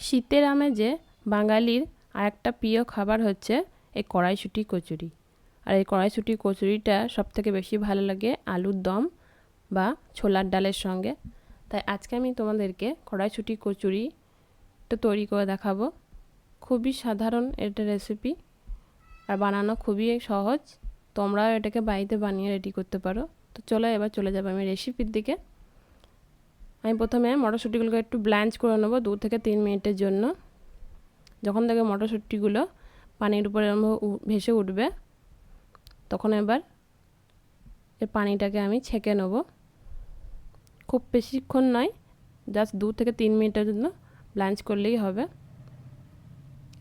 শীতের আমেজে বাঙালির আর একটা প্রিয় খাবার হচ্ছে এই কড়াইশুঁটি কচুরি। আর এই কড়াইশুঁটি কচুরিটা সবথেকে বেশি ভালো লাগে আলুর দম বা ছোলার ডালের সঙ্গে। তাই আজকে আমি তোমাদেরকে কড়াইশুঁটি কচুরিটা তৈরি করে দেখাবো। খুবই সাধারণ এটা রেসিপি আর বানানো খুবই সহজ। তোমরাও এটাকে বাড়িতে বানিয়ে রেডি করতে পারো। তো চলো এবার চলে যাব আমি রেসিপির দিকে। আমি প্রথমে মটরশুঁটিগুলোকে একটু ব্ল্যাঞ্চ করে নেব দু থেকে তিন মিনিটের জন্য। যখন থেকে মটরশুঁটিগুলো পানির উপরে ভেসে উঠবে, তখন এবার এর পানিটাকে আমি ছেঁকে নেব। খুব বেশিক্ষণ নয় জাস্ট দু থেকে তিন মিনিটের জন্য ব্লাঞ্চ করলেই হবে।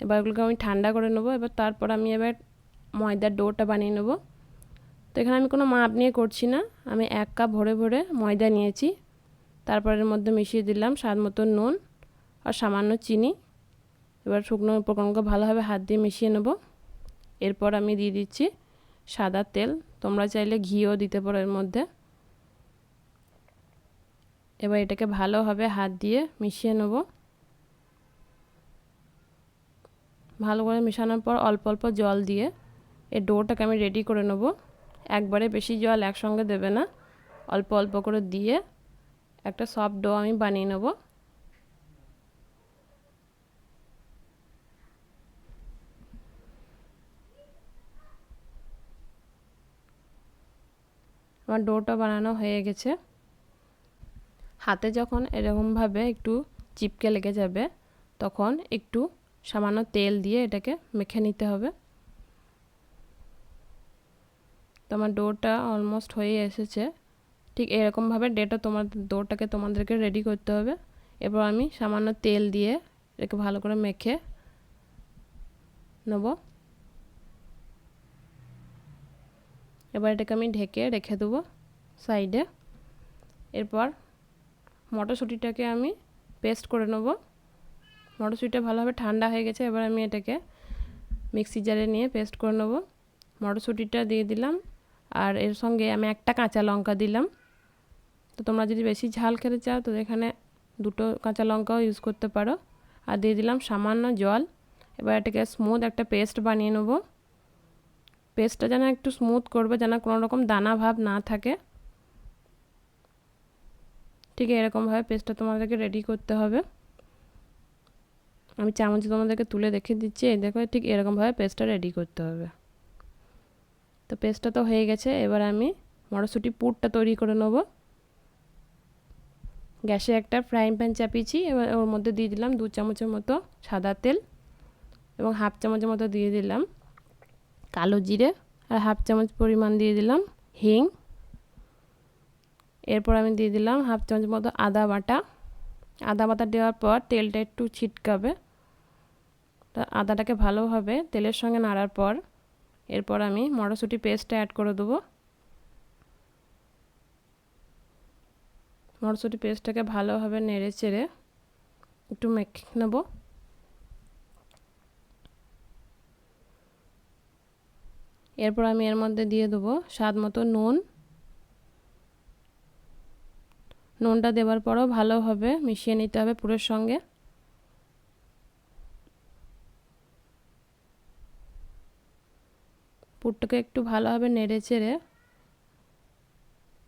এবার ওগুলোকে আমি ঠান্ডা করে নেব, এবার তারপর আমি এবার ময়দার ডোটা বানিয়ে নেব। তো এখানে আমি কোনো মাপ নিয়ে করছি না, আমি এক কাপ ভরে ভরে ময়দা নিয়েছি। তারপর এর মধ্যে মিশিয়ে দিলাম স্বাদ মতো নুন আর সামান্য চিনি। এবার শুকনো উপকরণকে ভালোভাবে হাত দিয়ে মিশিয়ে নেব। এরপর আমি দিয়ে দিচ্ছি সাদা তেল। তোমরা চাইলে ঘিও দিতে পারো এর মধ্যে। এবার এটাকে ভালোভাবে হাত দিয়ে মিশিয়ে নেব। ভালো করে মেশানোর পর অল্প অল্প জল দিয়ে এই ডোটাকে আমি রেডি করে নেব। একবারে বেশি জল একসঙ্গে দেবে না। অল্প অল্প করে দিয়ে একটা সফট ডো আমি বানিয়ে নেব। আমার ডোটা বানানো হয়ে গেছে। হাতে যখন এরকমভাবে একটু চিপকে লেগে যাবে, তখন একটু সামান্য তেল দিয়ে এটাকে মেখে নিতে হবে। তো আমার ডোটা অলমোস্ট হয়ে এসেছে। ঠিক এরকমভাবে ডেটা তোমার ডোটাকে তোমাদেরকে রেডি করতে হবে। এরপর আমি সামান্য তেল দিয়ে এটাকে ভালো করে মেখে নেব। এবার এটাকে আমি ঢেকে রেখে দেবো সাইডে এরপর মটরশুঁটিটাকে আমি পেস্ট করে নেব। মটরশুঁটিটা ভালোভাবে ঠান্ডা হয়ে গেছে, এবার আমি এটাকে মিক্সি জারে নিয়ে পেস্ট করে নেব। মটরশুঁটিটা দিয়ে দিলাম, আর এর সঙ্গে আমি একটা কাঁচা লঙ্কা দিলাম। তো তোমরা যদি বেশি ঝাল খেতে চাও, তো এখানে দুটো কাঁচা লঙ্কাও ইউজ করতে পারো। আর দিয়ে দিলাম সামান্য জল। এবার এটাকে স্মুথ একটা পেস্ট বানিয়ে নেব। পেস্টটা যেন একটু স্মুথ করবে, যেন কোনো রকম দানা ভাব না থাকে। ঠিক এরকমভাবে পেস্টটা তোমাদেরকে রেডি করতে হবে। আমি চামচ তোমাদেরকে তুলে দেখে দিচ্ছি। এই দেখো, ঠিক এরকমভাবে পেস্টটা রেডি করতে হবে। তো পেস্টটা তো হয়ে গেছে। এবার আমি মটরশুঁটি পুরটা তৈরি করে নেব। গ্যাসে একটা ফ্রাইং প্যান চাপিয়েছি, এবার ওর মধ্যে দিয়ে দিলাম দু চামচের মতো সাদা তেল এবং হাফ চামচের মতো দিয়ে দিলাম কালো জিরে আর হাফ চামচ পরিমাণ দিয়ে দিলাম হিং। এরপর আমি দিয়ে দিলাম হাফ চামচ মতো আদা বাটা। আদা বাটা দেওয়ার পর তেলটা একটু ছিটকাবে। তা আদাটাকে ভালোভাবে তেলের সঙ্গে নাড়ার পর এরপর আমি মটরশুঁটি পেস্টটা অ্যাড করে দেবো। মটরশুঁটি পেস্টটাকে ভালোভাবে নেড়ে চেড়ে একটু মেখে নেব। এরপর আমি এর মধ্যে দিয়ে দেবো স্বাদ মতো নুন। নুনটা দেওয়ার পরও ভালোভাবে মিশিয়ে নিতে হবে পুরের সঙ্গে। পুরটাকে একটু ভালোভাবে নেড়ে চেড়ে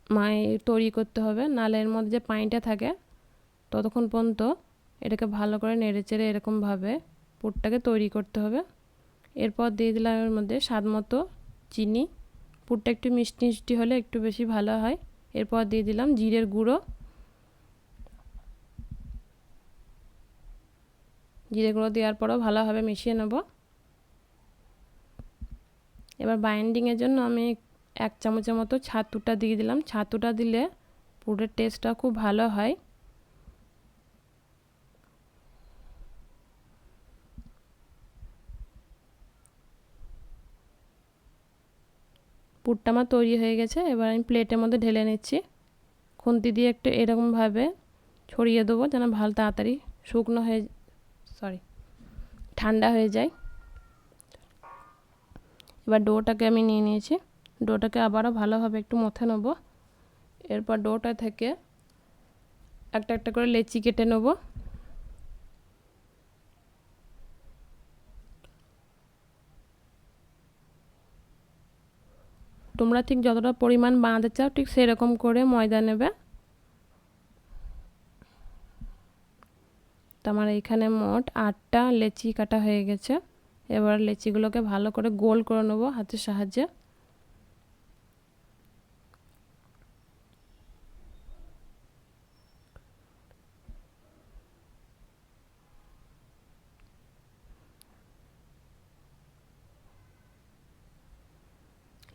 মাই তৈরি করতে হবে। নালে এর মধ্যে যে পানিটা থাকে, ততক্ষণ পর্যন্ত এটাকে ভালো করে নেড়ে চেড়ে এরকমভাবে পুরটাকে তৈরি করতে হবে। এরপর দিয়ে দিলাম এর মধ্যে স্বাদ মতো চিনি। পুরটা একটু মিষ্টি মিষ্টি হলে একটু বেশি ভালো হয়। এরপর দিয়ে দিলাম জিরের গুঁড়ো। জিরে গুঁড়ো দেওয়ার পরও ভালোভাবে মিশিয়ে নেব। এবার বাইন্ডিংয়ের জন্য আমি এক চামচের মতো ছাতুটা দিয়ে দিলাম। ছাতুটা দিলে পুরের টেস্টটা খুব ভালো হয়। পুরটা আমার তৈরি হয়ে গেছে। এবার আমি প্লেটের মধ্যে ঢেলে নিচ্ছি। খুন্তি দিয়ে একটু এরকমভাবে ছড়িয়ে দেবো যেন ভালো তাড়াতাড়ি শুকনো হয়ে সরি ঠান্ডা হয়ে যায়। এবার ডোটাকে আমি নিয়ে নিয়েছি। ডোটাকে আবারও ভালোভাবে একটু মথে নেব। এরপর ডোটা থেকে একটা একটা করে লেচি কেটে নেব। তোমরা ঠিক যতটা পরিমাণ বানাতে চাও, ঠিক সেরকম করে ময়দা নেবে। তো আমার এখানে মোট আটটা লেচি কাটা হয়ে গেছে। এবার লেচিগুলোকে ভালো করে গোল করে নেব হাতের সাহায্যে।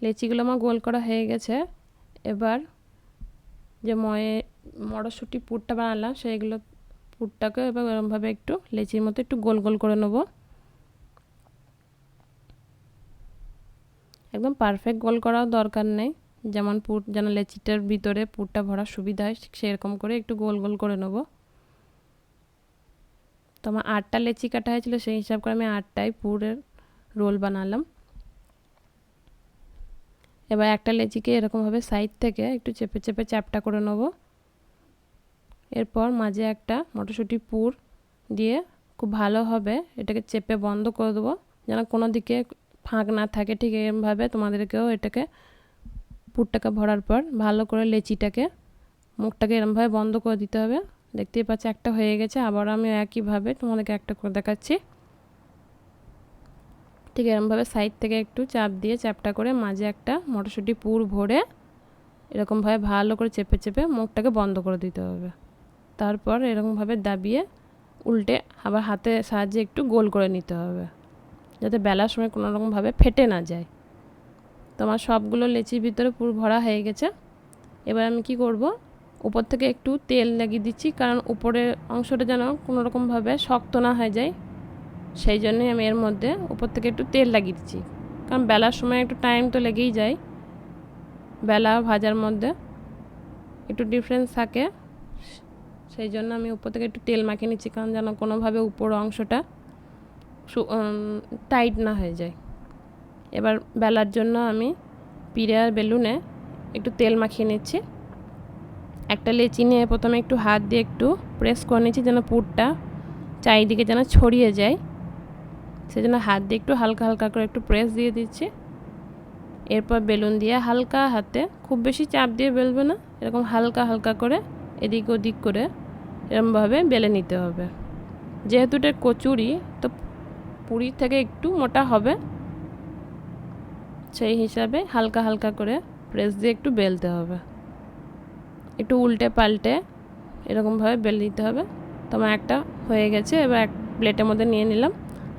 লেচিগুলো আমার গোল করা হয়ে গেছে। এবার যে ময়ে মটরশুঁটি পুরটা বানালাম, সেইগুলো পুরটাকে এবার এরমভাবে একটু লেচির মতো একটু গোল গোল করে নেব। একদম পারফেক্ট গোল করাও দরকার নেই। যেমন পুর, যেন লেচিটার ভিতরে পুরটা ভরার সুবিধা হয় সেরকম করে একটু গোল গোল করে নেব। তো আমার আটটা লেচি কাটা হয়েছিল, সেই হিসাব করে আমি আটটাই পুরের রোল বানালাম। এবার একটা লেচিকে এরকমভাবে সাইড থেকে একটু চেপে চেপে চ্যাপটা করে নেব। এরপর মাঝে একটা মটরশুঁটি পুর দিয়ে খুব ভালোভাবে এটাকে চেপে বন্ধ করে দেবো যেন কোনো দিকে ফাঁক না থাকে। ঠিক এরমভাবে তোমাদেরকেও এটাকে পুরটাকে ভরার পর ভালো করে লেচিটাকে, মুখটাকে এরমভাবে বন্ধ করে দিতে হবে। দেখতেই পাচ্ছি একটা হয়ে গেছে আবার আমি একইভাবে তোমাদেরকে একটা করে দেখাচ্ছি। ঠিক এরমভাবে সাইড থেকে একটু চাপ দিয়ে চাপটা করে মাঝে একটা মটরশুঁটি পুর ভরে এরকমভাবে ভালো করে চেপে চেপে মুখটাকে বন্ধ করে দিতে হবে। তারপর এরকমভাবে দাবিয়ে উল্টে আবার হাতে সাহায্যে একটু গোল করে নিতে হবে যাতে বেলার সময় কোনো রকমভাবে ফেটে না যায়। তোমার সবগুলো লেচির ভিতরে পুর ভরা হয়ে গেছে। এবার আমি কি করব? উপর থেকে একটু তেল লাগিয়ে দিচ্ছি কারণ উপরের অংশটা যেন কোনো রকমভাবে শক্ত না হয়ে যায়। সেই জন্যই আমি এর মধ্যে উপর থেকে একটু তেল লাগিয়ে দিচ্ছি। কারণ বেলার সময় একটু টাইম তো লেগেই যায়। বেলা ভাজার মধ্যে একটু ডিফারেন্স থাকে। সেই জন্য আমি উপর থেকে একটু তেল মাখিয়ে নিচ্ছি, কারণ যেন কোনোভাবে উপর অংশটা টাইট না হয়ে যায়। এবার বেলার জন্য আমি পিড়ে বেলুনে একটু তেল মাখিয়ে নিচ্ছি। একটা লেচি নিয়ে প্রথমে একটু হাত দিয়ে একটু প্রেস করে নিচ্ছি যেন পুরটা চারিদিকে যেন ছড়িয়ে যায়। সেজন্য হাত দিয়ে একটু হালকা হালকা করে একটু প্রেস দিয়ে দিচ্ছি। এরপর বেলুন দিয়ে হালকা হাতে, খুব বেশি চাপ দিয়ে বেলবে না, এরকম হালকা হালকা করে এদিক ওদিক করে এরকমভাবে বেলে নিতে হবে। যেহেতু এটা কচুরি, তো পুরীর থেকে একটু মোটা হবে। সেই হিসাবে হালকা হালকা করে প্রেস দিয়ে একটু বেলতে হবে। একটু উল্টে পাল্টে এরকমভাবে বেলে নিতে হবে। তোমার একটা হয়ে গেছে, এবার এক প্লেটের মধ্যে নিয়ে নিলাম।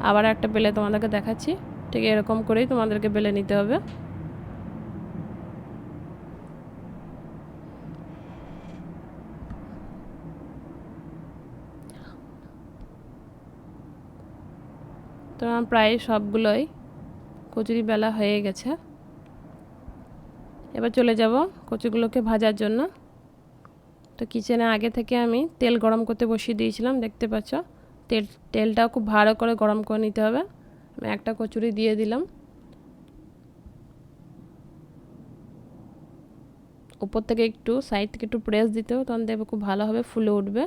আবার একটা বেলে তোমাদেরকে দেখাচ্ছি। ঠিক এরকম করেই তোমাদেরকে বেলে নিতে হবে। তো আমার প্রায় সবগুলোই কচুরি বেলা হয়ে গেছে। এবার চলে যাব কচুগুলোকে ভাজার জন্য। তো কিচেনে আগে থেকে আমি তেল গরম করতে বসিয়ে দিয়েছিলাম, দেখতে পাচ্ছ? তেল, তেলটাও খুব ভালো করে গরম করে নিতে হবে। আমি একটা কচুরি দিয়ে দিলাম। উপর থেকে একটু সাইড থেকে একটু প্রেস দিতে হবে, তখন দেখবে খুব ভালোভাবে ফুলে উঠবে।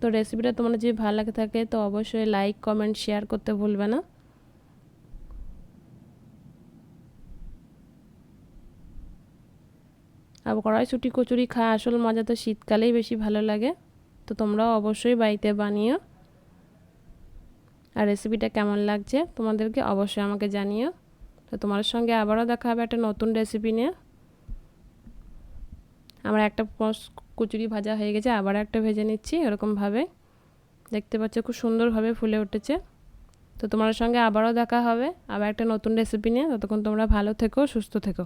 তো রেসিপিটা তোমার যদি ভালো লাগে থাকে, তো অবশ্যই লাইক কমেন্ট শেয়ার করতে ভুলবে না। আর কড়াইশুটি, কচুরি খাওয়া আসল মজা তো শীতকালেই বেশি ভালো লাগে। তো তোমরাও অবশ্যই বাড়িতে বানিও। আর রেসিপিটা কেমন লাগছে তোমাদেরকে অবশ্যই আমাকে জানিও। তো তোমার সঙ্গে আবারও দেখা হবে একটা নতুন রেসিপি নিয়ে। আমার একটা কচুরি ভাজা হয়ে গেছে, আবার একটা ভেজে নিচ্ছি এরকমভাবে। দেখতে পাচ্ছ খুব সুন্দরভাবে ফুলে উঠেছে। তো তোমার সঙ্গে আবারও দেখা হবে, আবার একটা নতুন রেসিপি নিয়ে। ততক্ষণ তোমরা ভালো থেকো, সুস্থ থেকো।